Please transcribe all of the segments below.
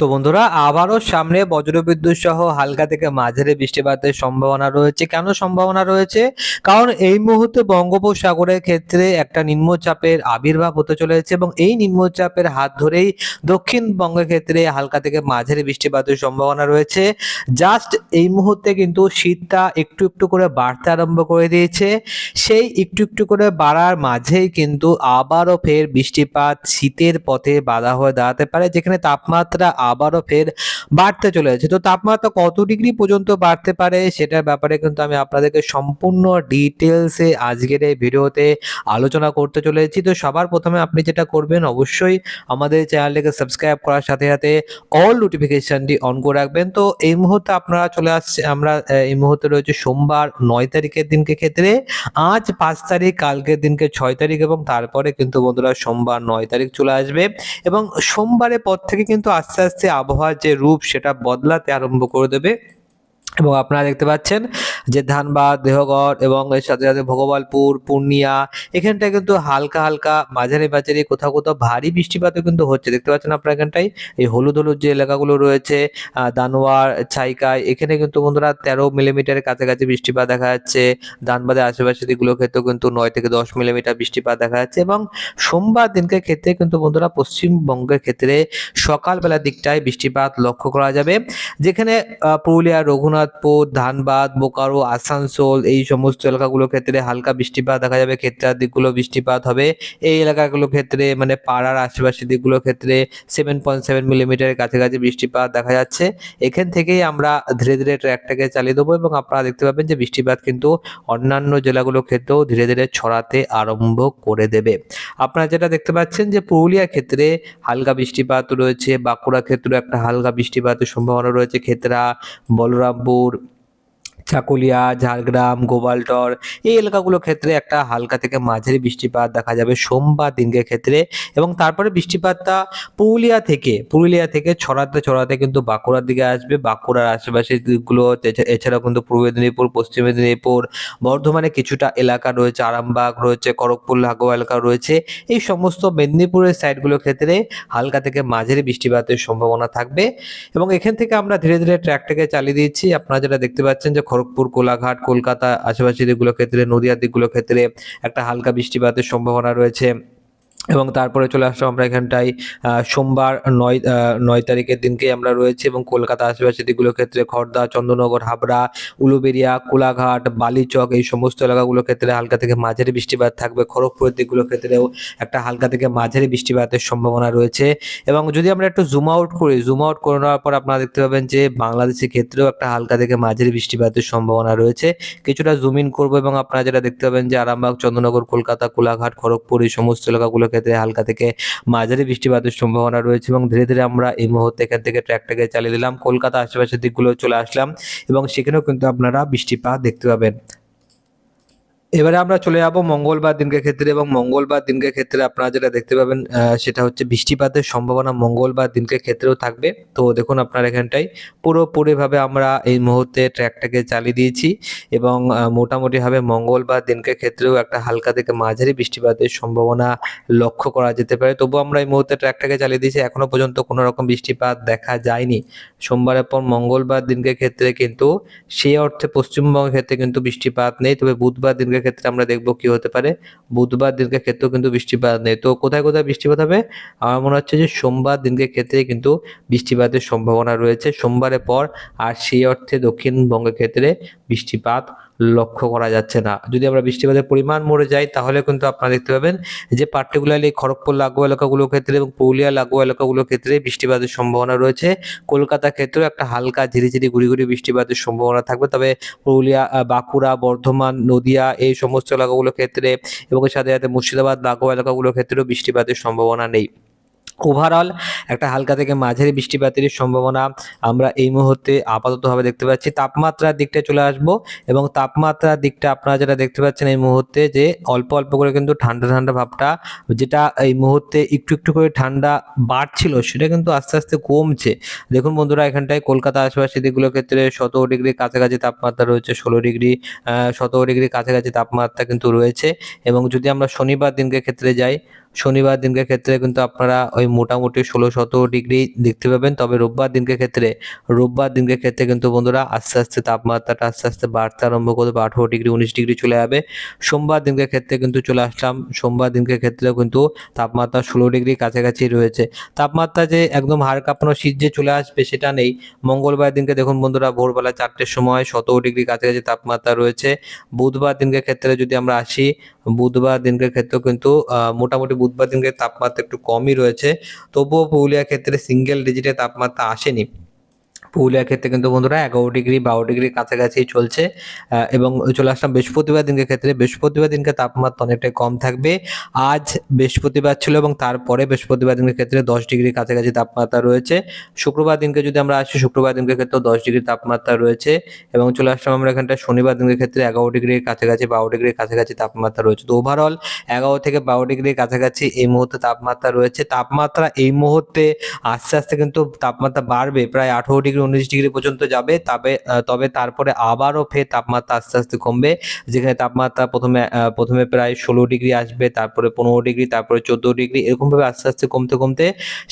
তো বন্ধুরা, আবারও সামনে বজ্রবিদ্যুৎ সহ হালকা থেকে মাঝারি বৃষ্টিপাতের সম্ভাবনা রয়েছে। কেন সম্ভাবনা রয়েছে? কারণ এই মুহূর্তে বঙ্গোপসাগরের ক্ষেত্রে একটা নিম্নচাপের আবির্ভাব হতে চলেছে এবং এই নিম্নচাপের হাত ধরেই দক্ষিণবঙ্গের ক্ষেত্রে হালকা থেকে মাঝারি বৃষ্টিপাতের সম্ভাবনা রয়েছে। জাস্ট এই মুহূর্তে কিন্তু শীতটা একটু একটু করে বাড়তে আরম্ভ করে দিয়েছে। সেই একটু একটু করে বাড়ার মাঝেই কিন্তু আবারও ফের বৃষ্টিপাত শীতের পথে বাধা হয়ে দাঁড়াতে পারে, যেখানে তাপমাত্রা আবারও ফের বাড়তে চলে চলেছে। তো তাপমাত্রা কত ডিগ্রি পর্যন্ত বাড়তে পারে সেটার ব্যাপারে কিন্তু আমি আপনাদেরকে সম্পূর্ণ ডিটেলসে আজকের এই ভিডিওতে আলোচনা করতে চলেছি। তো সবার প্রথমে আপনি যেটা করবেন, অবশ্যই আমাদের চ্যানেলটিকে সাবস্ক্রাইব করার সাথে সাথে অল নোটিফিকেশনটি অন করে রাখবেন। তো এই মুহূর্তে আপনারা চলে আসছে, আমরা এই মুহূর্তে রয়েছে সোমবার নয় তারিখের দিনকে ক্ষেত্রে। আজ পাঁচ তারিখ, কালকের দিনকে ছয় তারিখ এবং তারপরে কিন্তু বন্ধুরা সোমবার নয় তারিখ চলে আসবে। এবং সোমবারের পর থেকে কিন্তু আস্তে আস্তে আবহাওয়ার যে রূপ সেটা বদলাতে আরম্ভ করে দেবে। এবং আপনারা দেখতে পাচ্ছেন যে ধানবাদ, দেহগড় এবং এর সাথে সাথে ভগবালপুর, পূর্ণিয়া, এখানটায় কিন্তু হালকা হালকা মাঝারি মাঝারি কোথাও কোথাও ভারী বৃষ্টিপাতও কিন্তু হচ্ছে। দেখতে পাচ্ছেন আপনারা এখানটায়? এই হলুদ হলুদ যে এলাকাগুলো রয়েছে দানোয়ার ছাইকায় এখানে কিন্তু বন্ধুরা তেরো মিলিমিটারের কাছাকাছি বৃষ্টিপাত দেখা যাচ্ছে। ধানবাদের আশেপাশে দিকগুলো ক্ষেত্রেও কিন্তু নয় থেকে দশ মিলিমিটার বৃষ্টিপাত দেখা যাচ্ছে এবং সোমবার দিনকে ক্ষেত্রে কিন্তু বন্ধুরা পশ্চিমবঙ্গের ক্ষেত্রে সকালবেলার দিকটায় বৃষ্টিপাত লক্ষ্য করা যাবে। যেখানে পুরুলিয়া রঘুনাথপুর ধানবাদ, বোকারো, আসানসোল এই সমস্ত এলাকাগুলোর ক্ষেত্রে হালকা বৃষ্টিপাত দেখা যাবে। ক্ষেত্রের দিকগুলো বৃষ্টিপাত হবে। এই এলাকাগুলোর ক্ষেত্রে মানে পাড়ার আশেপাশের দিকগুলোর ক্ষেত্রে সেভেন পয়েন্ট সেভেন মিলিমিটারের কাছাকাছি বৃষ্টিপাত দেখা যাচ্ছে। এখান থেকেই আমরা ধীরে ধীরে ট্র্যাকটাকে চালিয়ে দেবো এবং আপনারা দেখতে পাবেন যে বৃষ্টিপাত কিন্তু অন্যান্য জেলাগুলোর ক্ষেত্রেও ধীরে ধীরে ছড়াতে আরম্ভ করে দেবে। আপনারা যেটা দেখতে পাচ্ছেন যে পুরুলিয়া ক্ষেত্রে হালকা বৃষ্টিপাত রয়েছে বাঁকুড়া ক্ষেত্রে একটা হালকা বৃষ্টিপাতের সম্ভাবনা রয়েছে। ক্ষেত্রা sabor. চাকুলিয়া ঝাড়গ্রাম গোবালটর এই এলাকাগুলোর ক্ষেত্রে একটা হালকা থেকে মাঝারি বৃষ্টিপাত দেখা যাবে সোমবার দিনকে ক্ষেত্রে। এবং তারপরে বৃষ্টিপাতটা পুরুলিয়া থেকে পুরুলিয়া থেকে ছড়াতে ছড়াতে কিন্তু বাঁকুড়ার দিকে আসবে। বাঁকুড়ার আশেপাশে দিকগুলো এছাড়াও কিন্তু পূর্ব মেদিনীপুর, পশ্চিম মেদিনীপুর, বর্ধমানে কিছুটা এলাকা রয়েছে, আরামবাগ রয়েছে, খড়গপুর, লাগোয়া এলাকা রয়েছে। এই সমস্ত মেদিনীপুরের সাইডগুলোর ক্ষেত্রে হালকা থেকে মাঝারি বৃষ্টিপাতের সম্ভাবনা থাকবে। এবং এখান থেকে আমরা ধীরে ধীরে ট্র্যাকটাকে চালিয়ে দিচ্ছি আপনারা যেটা দেখতে পাচ্ছেন যে খড়গপুর কোলাঘাট কলকাতা আশেপাশে দিকগুলোর ক্ষেত্রে নদীয়ার দিকগুলো ক্ষেত্রে একটা হালকা বৃষ্টিপাতের সম্ভাবনা রয়েছে। এবং তারপরে চলে আসলাম আমরা এখানটায় সোমবার নয় নয় তারিখের দিনকে আমরা রয়েছে এবং কলকাতা আশেপাশে দিকগুলোর ক্ষেত্রে খড়দা চন্দ্রনগর, হাবড়া, উলুবেরিয়া, কোলাঘাট, বালিচক, এই সমস্ত এলাকাগুলোর ক্ষেত্রে হালকা থেকে মাঝারি বৃষ্টিপাত থাকবে। খড়গপুরের দিকগুলোর ক্ষেত্রেও একটা হালকা থেকে মাঝারি বৃষ্টিপাতের সম্ভাবনা রয়েছে। এবং যদি আমরা একটু জুম আউট করি জুম আউট করে নেওয়ার পর আপনারা দেখতে পাবেন যে বাংলাদেশের ক্ষেত্রেও একটা হালকা থেকে মাঝারি বৃষ্টিপাতের সম্ভাবনা রয়েছে। কিছুটা জুম ইন করব এবং আপনারা যেটা দেখতে পাবেন যে আরামবাগ, চন্দ্রনগর, কলকাতা, কোলাঘাট, খড়গপুর এই সমস্ত এলাকাগুলোর ক্ষেত্রে হালকা থেকে মাঝারি বৃষ্টিপাতের সম্ভাবনা রয়েছে এবং ধীরে ধীরে আমরা এই মুহূর্তে এখান থেকে ট্র্যাকটাকে চালিয়ে দিলাম। কলকাতা আশেপাশের দিকগুলো চলে আসলাম এবং সেখানেও কিন্তু আপনারা বৃষ্টিপাত দেখতে পাবেন। এবারে আমরা চলে যাব মঙ্গলবার দিনকে ক্ষেত্রে এবং মঙ্গলবার দিনকে ক্ষেত্রে আপনারা যেটা দেখতে পাবেন সেটা হচ্ছে বৃষ্টিপাতের সম্ভাবনা মঙ্গলবার দিনকে ক্ষেত্রেও থাকবে। তো দেখুন আপনার এখানটায় পুরোপুরিভাবে আমরা এই মুহূর্তে ট্র্যাকটাকে চালিয়ে দিয়েছি এবং মোটামুটিভাবে মঙ্গলবার দিনকে ক্ষেত্রেও একটা হালকা থেকে মাঝারি বৃষ্টিপাতের সম্ভাবনা লক্ষ্য করা যেতে পারে। তবু আমরা এই মুহূর্তে ট্র্যাকটাকে চালিয়ে দিয়েছি। এখনও পর্যন্ত কোনো রকম বৃষ্টিপাত দেখা যায়নি। সোমবারের পর মঙ্গলবার দিনকে ক্ষেত্রে কিন্তু সেই অর্থে পশ্চিমবঙ্গের ক্ষেত্রে কিন্তু বৃষ্টিপাত নেই। তবে বুধবার দিনকে ক্ষেত্রে আমরা দেখব কি হতে পারে। বুধবার দিনকে ক্ষেত্রেও কিন্তু বৃষ্টিপাত নেই। তো কোথায় কোথায় বৃষ্টিপাত হবে? আমার মনে হচ্ছে যে সোমবার দিনকে ক্ষেত্রে কিন্তু বৃষ্টিপাতের সম্ভাবনা রয়েছে। সোমবারের পর আর সেই অর্থে দক্ষিণবঙ্গের ক্ষেত্রে বৃষ্টিপাত লক্ষ্য করা যাচ্ছে না। যদি আমরা বৃষ্টিপাতের পরিমাণ মরে যাই, তাহলে কিন্তু আপনারা দেখতে পাবেন যে পার্টিকুলারলি খড়গপুর লাগোয়া এলাকাগুলোর ক্ষেত্রে এবং পুরুলিয়া লাগোয়া এলাকাগুলোর ক্ষেত্রে বৃষ্টিপাতের সম্ভাবনা রয়েছে। কলকাতা ক্ষেত্রেও একটা হালকা ঝিরিঝিরি গুড়ি বৃষ্টিপাতের সম্ভাবনা থাকবে। তবে পুরুলিয়া বাঁকুড়া, বর্ধমান, নদিয়া এই সমস্ত এলাকাগুলোর ক্ষেত্রে এবং সাথে সাথে মুর্শিদাবাদ, লাগোয়া এলাকাগুলোর ক্ষেত্রেও বৃষ্টিপাতের সম্ভাবনা নেই। ওভারঅল একটা হালকা থেকে মাঝারি বৃষ্টিপাতের সম্ভাবনা আমরা এই মুহূর্তে আপাততভাবে দেখতে পাচ্ছি। তাপমাত্রার দিকটা চলে আসব এবং তাপমাত্রার দিকটা আপনারা যেটা দেখতে পাচ্ছেন এই মুহূর্তে যে অল্প অল্প করে কিন্তু ঠান্ডা ঠান্ডা ভাবটা যেটা এই মুহূর্তে একটু একটু করে ঠান্ডা বাড়ছিল সেটা কিন্তু আস্তে আস্তে কমছে। দেখুন বন্ধুরা, এখানটায় কলকাতা আশেপাশে দিকগুলোর ক্ষেত্রে সতেরো ডিগ্রি কাছাকাছি তাপমাত্রা রয়েছে, ষোলো ডিগ্রি সতেরো ডিগ্রি কাছাকাছি তাপমাত্রা কিন্তু রয়েছে। এবং যদি আমরা শনিবার দিনকে ক্ষেত্রে যাই শনিবার দিনকে ক্ষেত্রে কিন্তু আপনারা ওই মোটামুটি ষোলো সতেরো ডিগ্রি দেখতে পাবেন। তবে রোববার দিনকে ক্ষেত্রে, রোববার দিনকে ক্ষেত্রে কিন্তু বন্ধুরা আস্তে আস্তে তাপমাত্রাটা আস্তে আস্তে বাড়তে আরম্ভ করবে আঠেরো ডিগ্রি, উনিশ ডিগ্রি চলে যাবে। সোমবার দিনকে ক্ষেত্রে কিন্তু চলে আসলাম। সোমবার দিনকে ক্ষেত্রেও কিন্তু তাপমাত্রা ষোলো ডিগ্রি কাছাকাছি রয়েছে। তাপমাত্রা যে একদম হাড় কাঁপানো শীত যে চলে আসবে সেটা নেই। মঙ্গলবার দিনকে দেখুন বন্ধুরা, ভোরবেলা চারটের সময় সতেরো ডিগ্রি কাছাকাছি তাপমাত্রা রয়েছে। বুধবার দিনকে ক্ষেত্রে যদি আমরা আসি, বুধবার দিনকে ক্ষেত্রেও কিন্তু মোটামুটি বুধবার দিনকে তাপমাত্রা একটু কমই রয়েছে। তবুও পুরুলিয়ার ক্ষেত্রে সিঙ্গেল ডিজিটে তাপমাত্রা আসেনি। পুরুলিয়া ক্ষেত্রে কিন্তু বন্ধুরা এগারো ডিগ্রি, বারো ডিগ্রি কাছাকাছি চলছে এবং চলে আসলাম বৃহস্পতিবার দিনকে ক্ষেত্রে। বৃহস্পতিবার দিনকে তাপমাত্রা অনেকটাই কম থাকবে। আজ বৃহস্পতিবার ছিল এবং তারপরে বৃহস্পতিবার দিনের ক্ষেত্রে দশ ডিগ্রি কাছাকাছি তাপমাত্রা রয়েছে। শুক্রবার দিনকে যদি আমরা আসি, শুক্রবার দিনকে ক্ষেত্রেও দশ ডিগ্রি তাপমাত্রা রয়েছে, এবং চলে আসলাম আমরা এখানটা শনিবার দিনের ক্ষেত্রে এগারো ডিগ্রির কাছাকাছি, বারো ডিগ্রির কাছাকাছি তাপমাত্রা রয়েছে। তো ওভারঅল এগারো থেকে বারো ডিগ্রির কাছাকাছি এই মুহূর্তে তাপমাত্রা রয়েছে। তাপমাত্রা এই মুহূর্তে আস্তে আস্তে কিন্তু তাপমাত্রা বাড়বে, প্রায় আঠেরো ডিগ্রি উনিশ ডিগ্রি পর্যন্ত যাবে, তবে তবে তারপরে আবারও ফের তাপমাত্রা আস্তে আস্তে কমবে। যেখানে তাপমাত্রা প্রথমে প্রথমে প্রায় ষোলো ডিগ্রি আসবে, তারপরে পনেরো ডিগ্রি, তারপরে চোদ্দ ডিগ্রি, এরকমভাবে আস্তে আস্তে কমতে কমতে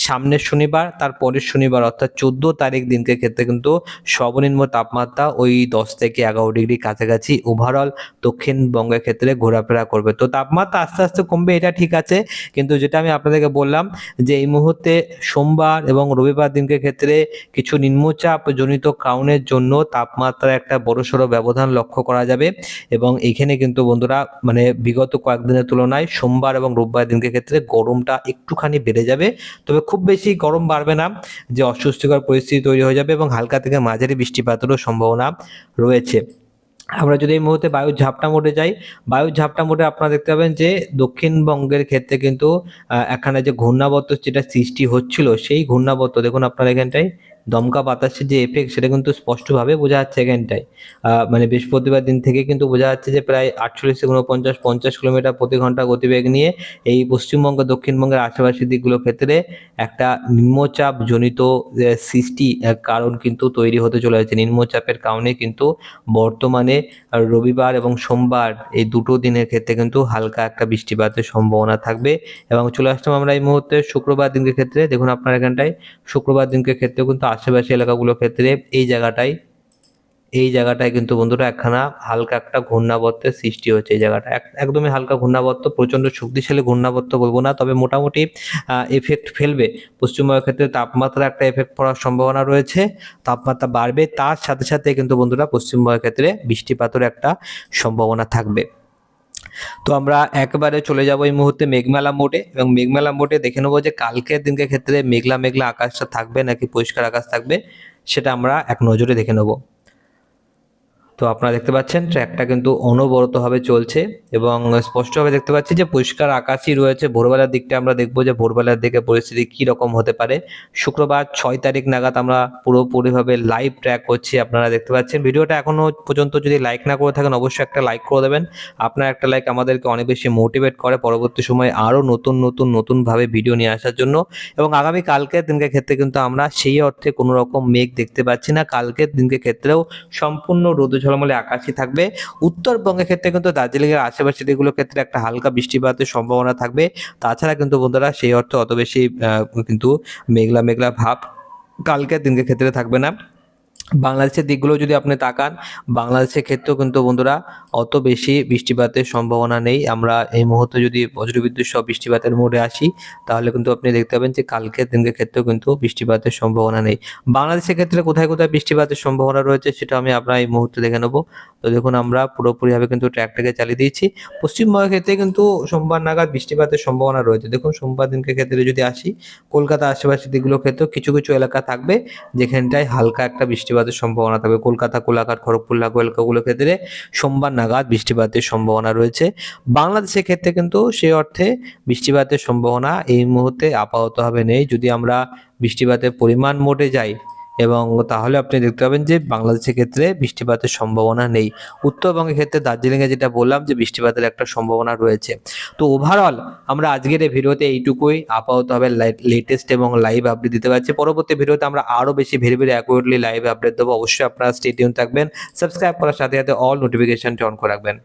সামনের শনিবার তার পরের শনিবার, অর্থাৎ চোদ্দ তারিখ দিনকে ক্ষেত্রে কিন্তু সর্বনিম্ন তাপমাত্রা ওই দশ থেকে এগারো ডিগ্রি কাছাকাছি ওভারঅল দক্ষিণবঙ্গের ক্ষেত্রে ঘোরাফেরা করবে। তো তাপমাত্রা আস্তে আস্তে কমবে, এটা ঠিক আছে, কিন্তু যেটা আমি আপনাদেরকে বললাম যে এই মুহূর্তে সোমবার এবং রবিবার দিনকে ক্ষেত্রে কিছু নিম্নচাপ জনিত কারণের জন্য তাপমাত্রার একটা বড়সড় ব্যবধান লক্ষ্য করা যাবে এবং এখানে কিন্তু বন্ধুরা মানে বিগত কয়েকদিনের তুলনায় সোমবার এবং রোববার দিনকে ক্ষেত্রে গরমটা একটুখানি বেড়ে যাবে। তবে খুব বেশি গরম বাড়বে না, যে অস্বস্তিকর পরিস্থিতি তৈরি হয়ে যাবে এবং হালকা থেকে মাঝারি বৃষ্টিপাতেরও সম্ভাবনা রয়েছে। আমরা যদি এই মুহূর্তে বায়ুর ঝাপটা মোডে যাই, বায়ুর ঝাপটা মোডে আপনারা দেখতে পাবেন যে দক্ষিণবঙ্গের ক্ষেত্রে কিন্তু এখানে যে ঘূর্ণাবর্ত যেটা সৃষ্টি হচ্ছিল, সেই ঘূর্ণাবর্ত, দেখুন আপনারা এখানটায় দমকা বাতাসের যে এফেক্ট সেটা কিন্তু স্পষ্টভাবে বোঝা যাচ্ছে এখানটায়। মানে বৃহস্পতিবার দিন থেকে কিন্তু বোঝা যাচ্ছে যে প্রায় আটচল্লিশ থেকে উনপঞ্চাশ, পঞ্চাশ কিলোমিটার প্রতি ঘণ্টা গতিবেগ নিয়ে এই পশ্চিমবঙ্গ, দক্ষিণবঙ্গের আশেপাশের দিকগুলোর ক্ষেত্রে একটা নিম্নচাপ জনিত সৃষ্টি কারণ কিন্তু তৈরি হতে চলেছে নিম্নচাপের কারণে কিন্তু বর্তমানে রবিবার এবং সোমবার এই দুটো দিনের ক্ষেত্রে কিন্তু হালকা একটা বৃষ্টিপাতের সম্ভাবনা থাকবে এবং চলে আসলাম আমরা এই মুহূর্তে শুক্রবার দিনকে ক্ষেত্রে। দেখুন আপনার এখানটায় শুক্রবার দিনকে ক্ষেত্রে কিন্তু আশেপাশি এলাকাগুলোর ক্ষেত্রে এই জায়গাটায় এই জায়গাটায় কিন্তু বন্ধুরা একখানা হালকা একটা ঘূর্ণাবর্তের সৃষ্টি হচ্ছে এই জায়গাটা। এক- একদমই হালকা ঘূর্ণাবর্ত, প্রচণ্ড শক্তিশালী ঘূর্ণাবর্ত বলব না, তবে মোটামুটি এফেক্ট ফেলবে। পশ্চিমবঙ্গের ক্ষেত্রে তাপমাত্রা একটা এফেক্ট পড়ার সম্ভাবনা রয়েছে, তাপমাত্রা বাড়বে, তার সাথে সাথে কিন্তু বন্ধুরা পশ্চিমবঙ্গের ক্ষেত্রে বৃষ্টিপাতের একটা সম্ভাবনা থাকবে। তো আমরা একবারে চলে যাব এই মুহূর্তে মেঘমেলা মোডে এবং মেঘমেলা মোডে দেখে নেব যে কালকের দিনকে ক্ষেত্রে মেঘলা মেঘলা আকাশটা থাকবে নাকি পরিষ্কার আকাশ থাকবে, সেটা আমরা এক নজরে দেখে নেব। তো আপনারা দেখতে পাচ্ছেন ট্র্যাকটা কিন্তু অনবরতভাবে চলছে এবং স্পষ্টভাবে দেখতে পাচ্ছি যে পরিষ্কার আকাশই রয়েছে। ভোরবেলার দিকটা আমরা দেখব যে ভোরবেলার দিকে পরিস্থিতি কী রকম হতে পারে। শুক্রবার ছয় তারিখ নাগাদ আমরা পুরোপুরিভাবে লাইভ ট্র্যাক করছি, আপনারা দেখতে পাচ্ছেন। ভিডিওটা এখনও পর্যন্ত যদি লাইক না করে থাকেন, অবশ্যই একটা লাইক করে দেবেন। আপনার একটা লাইক আমাদেরকে অনেক বেশি মোটিভেট করে পরবর্তী সময়ে আরও নতুন নতুন, নতুনভাবে ভিডিও নিয়ে আসার জন্য। এবং আগামী কালকের দিনকে ক্ষেত্রে কিন্তু আমরা সেই অর্থে কোনো রকম মেঘ দেখতে পাচ্ছি না। কালকের দিনকে ক্ষেত্রেও সম্পূর্ণ রোদ ঝলমলে আকাশই থাকবে। উত্তরবঙ্গের ক্ষেত্রে কিন্তু দার্জিলিংয়ের আশেপাশে দিকগুলোর ক্ষেত্রে একটা হালকা বৃষ্টিপাতের সম্ভাবনা থাকবে, তাছাড়া কিন্তু বন্ধুরা সেই অর্থে অত বেশি কিন্তু মেঘলা মেঘলা ভাব কালকের দিনকে ক্ষেত্রে থাকবে না। বাংলাদেশের দিকগুলো যদি আপনি তাকান, বাংলাদেশের ক্ষেত্রেও কিন্তু বন্ধুরা অত বেশি বৃষ্টিপাতের সম্ভাবনা নেই। আমরা এই মুহূর্তে যদি বজ্রবিদ্যুৎ সহ বৃষ্টিপাতের মোড়ে আসি, তাহলে কিন্তু আপনি দেখতে পাবেন যে কালকের দিনকে ক্ষেত্রেও কিন্তু বৃষ্টিপাতের সম্ভাবনা নেই। বাংলাদেশের ক্ষেত্রে কোথায় কোথায় বৃষ্টিপাতের সম্ভাবনা রয়েছে সেটা আমি আপনার এই মুহূর্তে দেখে নেব। তো দেখুন, আমরা পুরোপুরিভাবে কিন্তু ট্র্যাকটাকে চালিয়ে দিয়েছি। পশ্চিমবঙ্গের ক্ষেত্রে কিন্তু সোমবার নাগাদ বৃষ্টিপাতের সম্ভাবনা রয়েছে। দেখুন, সোমবার দিনকে ক্ষেত্রে যদি আসি কলকাতা আশেপাশের দিকগুলোর ক্ষেত্রেও কিছু কিছু এলাকা থাকবে, যেখানটায় হালকা একটা বৃষ্টিপাতের সম্ভাবনা থাকবে কলকাতা কোলাঘাট খড়গপুর লাগু এলাকাগুলোর ক্ষেত্রে সোমবার নাগাদ বৃষ্টিপাতের সম্ভাবনা রয়েছে। বাংলাদেশের ক্ষেত্রে কিন্তু সে অর্থে বৃষ্টিপাতের সম্ভাবনা এই মুহূর্তে আপাতত হবে নেই। যদি আমরা বৃষ্টিপাতের পরিমাণ মোটে যাই এবং তাহলে আপনি দেখতে পাবেন যে বাংলাদেশের ক্ষেত্রে বৃষ্টিপাতের সম্ভাবনা নেই। উত্তরবঙ্গের ক্ষেত্রে দার্জিলিংয়ে যেটা বললাম যে বৃষ্টিপাতের একটা সম্ভাবনা রয়েছে। তো ওভারঅল আমরা আজকের এই ভিডিওতে এইটুকুই। আপাততভাবে লেটেস্ট এবং লাইভ আপডেট দিতে পারছি। পরবর্তী ভিডিওতে আমরা আরও বেশি very very accurately live update দেবো। অবশ্যই আপনারা স্টেডিয়াম থাকবেন। সাবস্ক্রাইব করার সাথে সাথে অল নোটিফিকেশনটি অন করে রাখবেন।